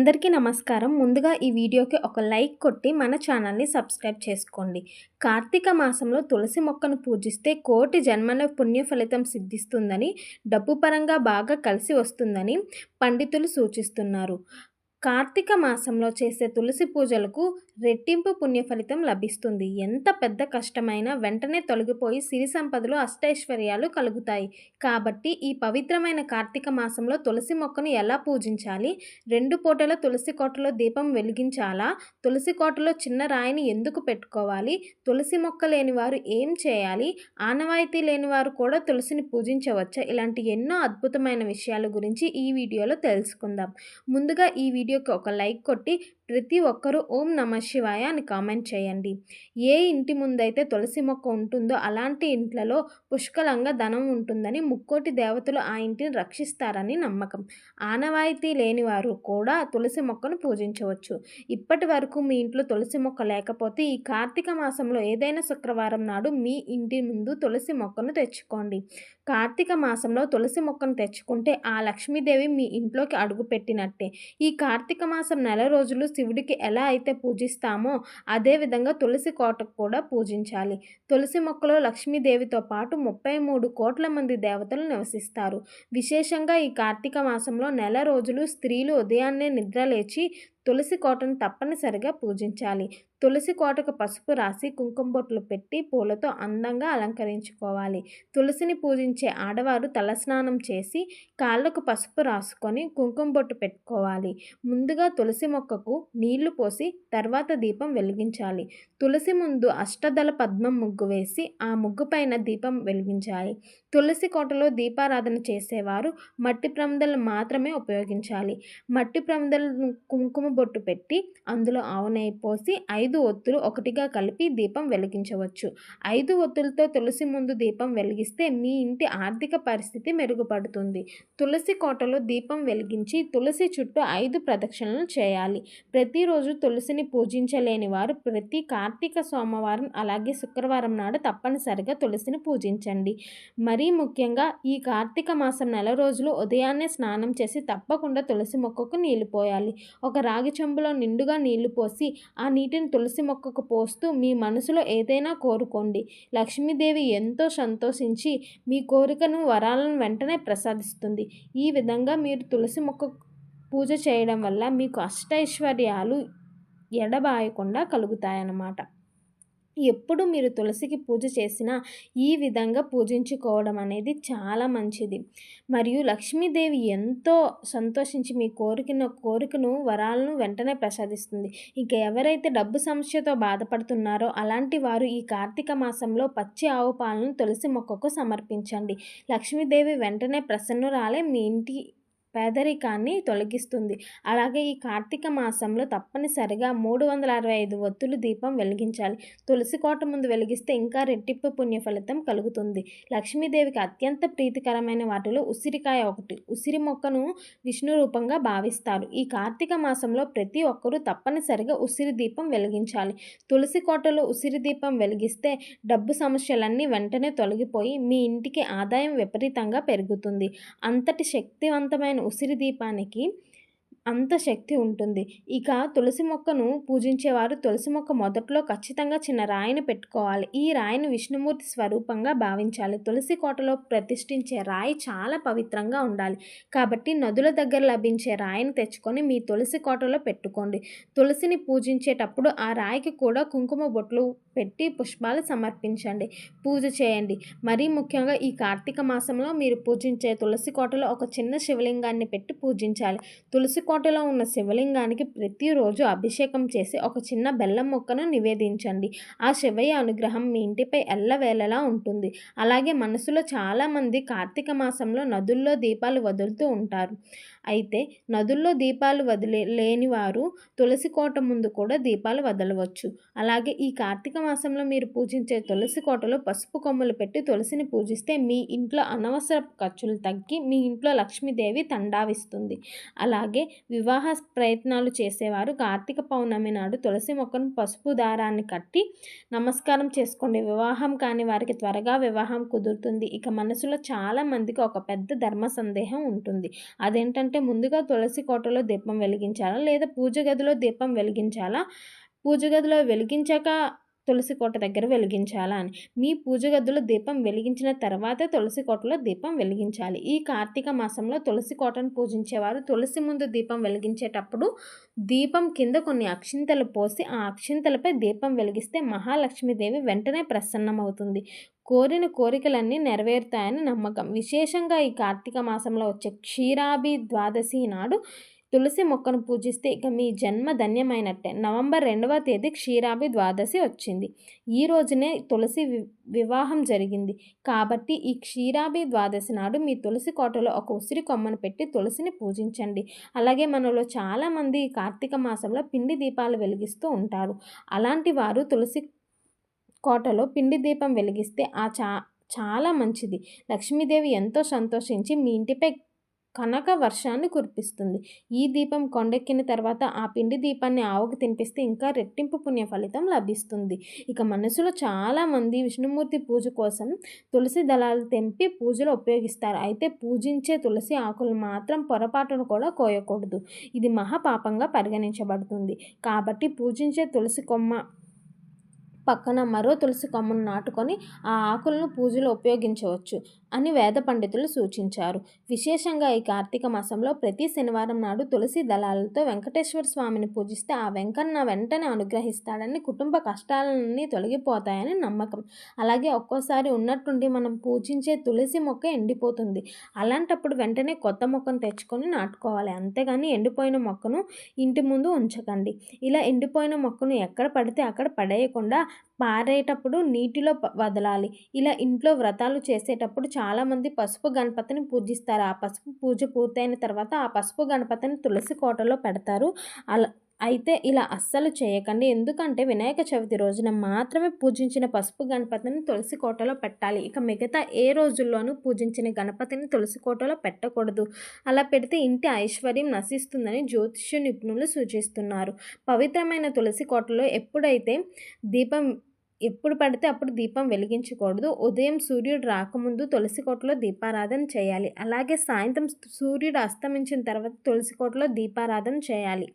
అందరికీ నమస్కారం. ముందుగా ఈ వీడియోకి ఒక లైక్ కొట్టి మన ఛానల్ని సబ్స్క్రైబ్ చేసుకోండి. కార్తీక మాసంలో తులసి మొక్కను పూజిస్తే కోటి జన్మల పుణ్య ఫలితం సిద్ధిస్తుందని డబ్బు పరంగా బాగా కలిసి వస్తుందని పండితులు సూచిస్తున్నారు. కార్తీక మాసంలో చేసే తులసి పూజలకు రెట్టింపు పుణ్య ఫలితం లభిస్తుంది. ఎంత పెద్ద కష్టమైనా వెంటనే తొలగిపోయి సిరి సంపదలు అష్టైశ్వర్యాలు కలుగుతాయి. కాబట్టి ఈ పవిత్రమైన కార్తీక మాసంలో తులసి మొక్కను ఎలా పూజించాలి? రెండు పూటల తులసి కోటలో దీపం వెలిగించాలా? తులసి కోటలో చిన్న రాయిని ఎందుకు పెట్టుకోవాలి? తులసి మొక్క లేని వారు ఏం చేయాలి? ఆనవాయితీ లేని వారు కూడా తులసిని పూజించవచ్చా? ఇలాంటి ఎన్నో అద్భుతమైన విషయాల గురించి ఈ వీడియోలో తెలుసుకుందాం. ముందుగా ఈ వీడియో వీడియోకి ఒక లైక్ కొట్టి ప్రతి ఒక్కరూ ఓం నమ శివాయ అని కామెంట్ చేయండి. ఏ ఇంటి ముందైతే తులసి మొక్క ఉంటుందో అలాంటి ఇంట్లలో పుష్కలంగా ధనం ఉంటుందని ముక్కోటి దేవతలు ఆ ఇంటిని రక్షిస్తారని నమ్మకం. ఆనవాయితీ లేని వారు కూడా తులసి మొక్కను పూజించవచ్చు. ఇప్పటి వరకు మీ ఇంట్లో తులసి మొక్క లేకపోతే ఈ కార్తీక మాసంలో ఏదైనా శుక్రవారం నాడు మీ ఇంటి ముందు తులసి మొక్కను తెచ్చుకోండి. కార్తీక మాసంలో తులసి మొక్కను తెచ్చుకుంటే ఆ లక్ష్మీదేవి మీ ఇంట్లోకి అడుగుపెట్టినట్టే. ఈ కార్తీక మాసం నెల రోజులు శివుడికి ఎలా అయితే పూజిస్తామో అదేవిధంగా తులసి కోటకు కూడా పూజించాలి. తులసి మొక్కలో లక్ష్మీదేవితో పాటు ముప్పై మూడు కోట్ల మంది దేవతలు నివసిస్తారు. విశేషంగా ఈ కార్తీక మాసంలో నెల రోజులు స్త్రీలు ఉదయాన్నే నిద్రలేచి తులసి కోటను తప్పనిసరిగా పూజించాలి. తులసి కోటకు పసుపు రాసి కుంకుమ బొట్లు పెట్టి పూలతో అందంగా అలంకరించుకోవాలి. తులసిని పూజించే ఆడవారు తలస్నానం చేసి కాళ్ళకు పసుపు రాసుకొని కుంకుమ బొట్టు పెట్టుకోవాలి. ముందుగా తులసి మొక్కకు నీళ్ళు పోసి తర్వాత దీపం వెలిగించాలి. తులసి ముందు అష్టదళ పద్మం ముగ్గు వేసి ఆ ముగ్గు పైన దీపం వెలిగించాలి. తులసి కోటలో దీపారాధన చేసేవారు మట్టి ప్రమిదలు మాత్రమే ఉపయోగించాలి. మట్టి ప్రమిదలను కుంకుమ బొట్టు పెట్టి అందులో ఆవు నెయ్యి పోసి ఐదు ఒత్తులు ఒకటిగా కలిపి దీపం వెలిగించవచ్చు. ఐదు ఒత్తులతో తులసి ముందు దీపం వెలిగిస్తే మీ ఇంటి ఆర్థిక పరిస్థితి మెరుగుపడుతుంది. తులసి కోటలో దీపం వెలిగించి తులసి చుట్టూ ఐదు ప్రదక్షిణలు చేయాలి. ప్రతిరోజు తులసిని పూజించలేని వారు ప్రతి కార్తీక సోమవారం అలాగే శుక్రవారం నాడు తప్పనిసరిగా తులసిని పూజించండి. మరీ ముఖ్యంగా ఈ కార్తీక మాసం నెల రోజులు ఉదయాన్నే స్నానం చేసి తప్పకుండా తులసి మొక్కకు నీళ్ళు పోయాలి. ఒక రాగి చెంబులో నిండుగా నీళ్ళు పోసి ఆ నీటిని తులసి మొక్కకు పోస్తూ మీ మనసులో ఏదైనా కోరుకోండి. లక్ష్మీదేవి ఎంతో సంతోషించి మీ కోరికను వరాలను వెంటనే ప్రసాదిస్తుంది. ఈ విధంగా మీరు తులసి మొక్క పూజ చేయడం వల్ల మీకు అష్టైశ్వర్యాలు ఎడబాయకుండా కలుగుతాయన్నమాట. ఎప్పుడు మీరు తులసికి పూజ చేసినా ఈ విధంగా పూజించుకోవడం అనేది చాలా మంచిది. మరియు లక్ష్మీదేవి ఎంతో సంతోషించి మీ కోరికను కోరికను వరాలను వెంటనే ప్రసాదిస్తుంది. ఇక ఎవరైతే డబ్బు సమస్యతో బాధపడుతున్నారో అలాంటి వారు ఈ కార్తీక మాసంలో పచ్చి ఆవు పాలను తులసి మొక్కకు సమర్పించండి. లక్ష్మీదేవి వెంటనే ప్రసన్నురాలే మీ ఇంటి పేదరికాన్ని తొలగిస్తుంది. అలాగే ఈ కార్తీక మాసంలో తప్పనిసరిగా మూడు వందల అరవై ఐదు ఒత్తులు దీపం వెలిగించాలి. తులసి కోట ముందు వెలిగిస్తే ఇంకా రెట్టింపు పుణ్య ఫలితం కలుగుతుంది. లక్ష్మీదేవికి అత్యంత ప్రీతికరమైన వాటిలో ఉసిరికాయ ఒకటి. ఉసిరి మొక్కను విష్ణు రూపంగా భావిస్తారు. ఈ కార్తీక మాసంలో ప్రతి ఒక్కరూ తప్పనిసరిగా ఉసిరి దీపం వెలిగించాలి. తులసి కోటలో ఉసిరి దీపం వెలిగిస్తే డబ్బు సమస్యలన్నీ వెంటనే తొలగిపోయి మీ ఇంటికి ఆదాయం విపరీతంగా పెరుగుతుంది. అంతటి శక్తివంతమైన ఉసిరి దీపానికి అంత శక్తి ఉంటుంది. ఇక తులసి మొక్కను పూజించేవారు తులసి మొక్క మొదట్లో ఖచ్చితంగా చిన్న రాయిని పెట్టుకోవాలి. ఈ రాయిని విష్ణుమూర్తి స్వరూపంగా భావించాలి. తులసి కోటలో ప్రతిష్ఠించే రాయి చాలా పవిత్రంగా ఉండాలి. కాబట్టి నదుల దగ్గర లభించే రాయిని తెచ్చుకొని మీ తులసి కోటలో పెట్టుకోండి. తులసిని పూజించేటప్పుడు ఆ రాయికి కూడా కుంకుమ బొట్లు పెట్టి పుష్పాలు సమర్పించండి. పూజ చేయండి. మరీ ముఖ్యంగా ఈ కార్తీక మాసంలో మీరు పూజించే తులసి కోటలో ఒక చిన్న శివలింగాన్ని పెట్టి పూజించాలి. తులసి కోటలో ఉన్న శివలింగానికి ప్రతిరోజు అభిషేకం చేసి ఒక చిన్న బెల్లం మొక్కను నివేదించండి. ఆ శివయ్య అనుగ్రహం మీ ఇంటిపై ఎల్లవేళలా ఉంటుంది. అలాగే మనసులో చాలామంది కార్తీక మాసంలో నదుల్లో దీపాలు వదులుతూ ఉంటారు. అయితే నదుల్లో దీపాలు వదిలే లేని వారు తులసి కోట ముందు కూడా దీపాలు వదలవచ్చు. అలాగే ఈ కార్తీక మాసంలో మీరు పూజించే తులసి కోటలో పసుపు కొమ్మలు పెట్టి తులసిని పూజిస్తే మీ ఇంట్లో అనవసర ఖర్చులు తగ్గి మీ ఇంట్లో లక్ష్మీదేవి తండావిస్తుంది. అలాగే వివాహ ప్రయత్నాలు చేసేవారు కార్తీక పౌర్ణమి నాడు తులసి మొక్కను పసుపు దారాన్ని కట్టి నమస్కారం చేసుకోండి. వివాహం కాని వారికి త్వరగా వివాహం కుదురుతుంది. ఇక మనసులో చాలా మందికి ఒక పెద్ద ధర్మ సందేహం ఉంటుంది. అదేంటంటే ముందుగా తులసి కోటలో దీపం వెలిగించాలా? లేదా పూజ గదిలో దీపం వెలిగించాలా? పూజ గదిలో వెలిగించాక తులసి కోట దగ్గర వెలిగించాలా అని. మీ పూజ గదిలో దీపం వెలిగించిన తర్వాత తులసి కోటలో దీపం వెలిగించాలి. ఈ కార్తీక మాసంలో తులసి కోటను పూజించేవారు తులసి ముందు దీపం వెలిగించేటప్పుడు దీపం కింద కొన్ని అక్షింతలు పోసి ఆ అక్షింతలపై దీపం వెలిగిస్తే మహాలక్ష్మీదేవి వెంటనే ప్రసన్నమవుతుంది. కోరిన కోరికలన్నీ నెరవేరుతాయని నమ్మకం. విశేషంగా ఈ కార్తీక మాసంలో వచ్చే క్షీరాభి ద్వాదశి నాడు తులసి మొక్కను పూజిస్తే ఇక మీ జన్మ ధన్యమైనట్టే. నవంబర్ రెండవ తేదీ క్షీరాభి ద్వాదశి వచ్చింది. ఈ రోజునే తులసి వివాహం జరిగింది. కాబట్టి ఈ క్షీరాభి ద్వాదశి నాడు మీ తులసి కోటలో ఒక ఉసిరి కొమ్మను పెట్టి తులసిని పూజించండి. అలాగే మనలో చాలామంది కార్తీక మాసంలో పిండి దీపాలు వెలిగిస్తూ ఉంటారు. అలాంటి వారు తులసి కోటలో పిండి దీపం వెలిగిస్తే ఆ చా చాలా మంచిది. లక్ష్మీదేవి ఎంతో సంతోషించి మీ ఇంటిపై కనక వర్షాన్ని కురిపిస్తుంది. ఈ దీపం కొండెక్కిన తర్వాత ఆ పిండి దీపాన్ని ఆవుకు తినిపిస్తే ఇంకా రెట్టింపు పుణ్య ఫలితం లభిస్తుంది. ఇక మనసులో చాలామంది విష్ణుమూర్తి పూజ కోసం తులసి దళాలు తెంపి పూజలో ఉపయోగిస్తారు. అయితే పూజించే తులసి ఆకులు మాత్రం పొరపాటును కూడా కోయకూడదు. ఇది మహాపాపంగా పరిగణించబడుతుంది. కాబట్టి పూజించే తులసి కొమ్మ పక్కన మరో తులసి కొమ్మను నాటుకొని ఆ ఆకులను పూజలో ఉపయోగించవచ్చు. అని వేద పండితులు సూచించారు. విశేషంగా ఈ కార్తీక మాసంలో ప్రతి శనివారం నాడు తులసి దళాలతో వెంకటేశ్వర స్వామిని పూజిస్తే ఆ వెంకన్న వెంటనే అనుగ్రహిస్తాడని కుటుంబ కష్టాలన్నీ తొలగిపోతాయని నమ్మకం. అలాగే ఒక్కోసారి ఉన్నట్టుండి మనం పూజించే తులసి మొక్క ఎండిపోతుంది. అలాంటప్పుడు వెంటనే కొత్త మొక్కను తెచ్చుకొని నాటుకోవాలి. అంతేగాని ఎండిపోయిన మొక్కను ఇంటి ముందు ఉంచకండి. ఇలా ఎండిపోయిన మొక్కను ఎక్కడ పడితే అక్కడ పడేయకుండా పారేటప్పుడు నీటిలో వదలాలి. ఇలా ఇంట్లో వ్రతాలు చేసేటప్పుడు చాలామంది పసుపు గణపతిని పూజిస్తారు. ఆ పసుపు పూజ పూర్తయిన తర్వాత ఆ పసుపు గణపతిని తులసి కోటలో పెడతారు. అలా అయితే ఇలా అస్సలు చేయకండి. ఎందుకంటే వినాయక చవితి రోజున మాత్రమే పూజించిన పసుపు గణపతిని తులసి కోటలో పెట్టాలి. ఇక మిగతా ఏ రోజుల్లోనూ పూజించిన గణపతిని తులసి కోటలో పెట్టకూడదు. అలా పెడితే ఇంటి ఐశ్వర్యం నశిస్తుందని జ్యోతిష్య నిపుణులు సూచిస్తున్నారు. పవిత్రమైన తులసి కోటలో ఎప్పుడైతే దీపం ఎప్పుడు పడితే అప్పుడు దీపం వెలిగించకూడదు. ఉదయం సూర్యుడు రాకముందు తులసి కోటలో దీపారాధన చేయాలి. అలాగే సాయంత్రం సూర్యుడు అస్తమించిన తర్వాత తులసి కోటలో దీపారాధన చేయాలి.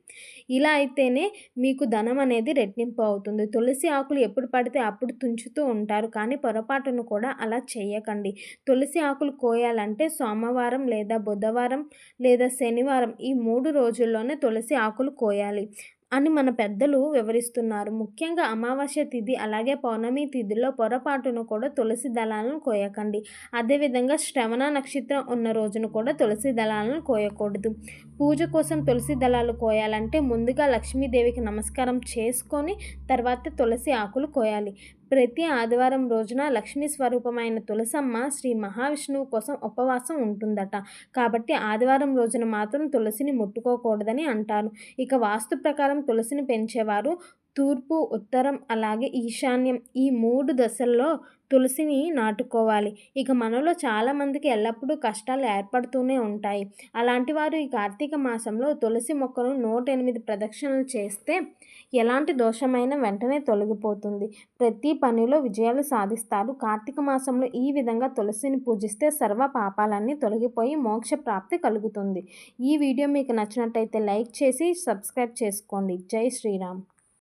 ఇలా అయితేనే మీకు ధనం అనేది రెట్టింపు అవుతుంది. తులసి ఆకులు ఎప్పుడు పడితే అప్పుడు తుంచుతూ ఉంటారు. కానీ పొరపాటును కూడా అలా చేయకండి. తులసి ఆకులు కోయాలంటే సోమవారం లేదా బుధవారం లేదా శనివారం ఈ మూడు రోజుల్లోనే తులసి ఆకులు కోయాలి. అని మన పెద్దలు వివరిస్తున్నారు. ముఖ్యంగా అమావాస్య తిథి అలాగే పౌర్ణమి తిథిలో పొరపాటును కూడా తులసి దళాలను కోయకండి. అదేవిధంగా శ్రవణ నక్షత్రం ఉన్న రోజును కూడా తులసి దళాలను కోయకూడదు. పూజ కోసం తులసి దళాలు కోయాలంటే ముందుగా లక్ష్మీదేవికి నమస్కారం చేసుకొని తర్వాత తులసి ఆకులు కోయాలి. ప్రతి ఆదివారం రోజున లక్ష్మీ స్వరూపమైన తులసమ్మ శ్రీ మహావిష్ణువు కోసం ఉపవాసం ఉంటుందట. కాబట్టి ఆదివారం రోజున మాత్రం తులసిని ముట్టుకోకూడదని అంటారు. ఇక వాస్తు ప్రకారం తులసిని పెంచేవారు తూర్పు ఉత్తరం అలాగే ఈశాన్యం ఈ మూడు దశల్లో తులసిని నాటుకోవాలి. ఇక మనలో చాలామందికి ఎల్లప్పుడూ కష్టాలు ఏర్పడుతూనే ఉంటాయి. అలాంటి వారు ఈ కార్తీక మాసంలో తులసి మొక్కను నూట ఎనిమిది ప్రదక్షిణలు చేస్తే ఎలాంటి దోషమైన వెంటనే తొలగిపోతుంది. ప్రతి పనిలో విజయాలు సాధిస్తారు. కార్తీక మాసంలో ఈ విధంగా తులసిని పూజిస్తే సర్వ పాపాలన్నీ తొలగిపోయి మోక్ష ప్రాప్తి కలుగుతుంది. ఈ వీడియో మీకు నచ్చినట్టయితే లైక్ చేసి సబ్స్క్రైబ్ చేసుకోండి. జై శ్రీరామ్.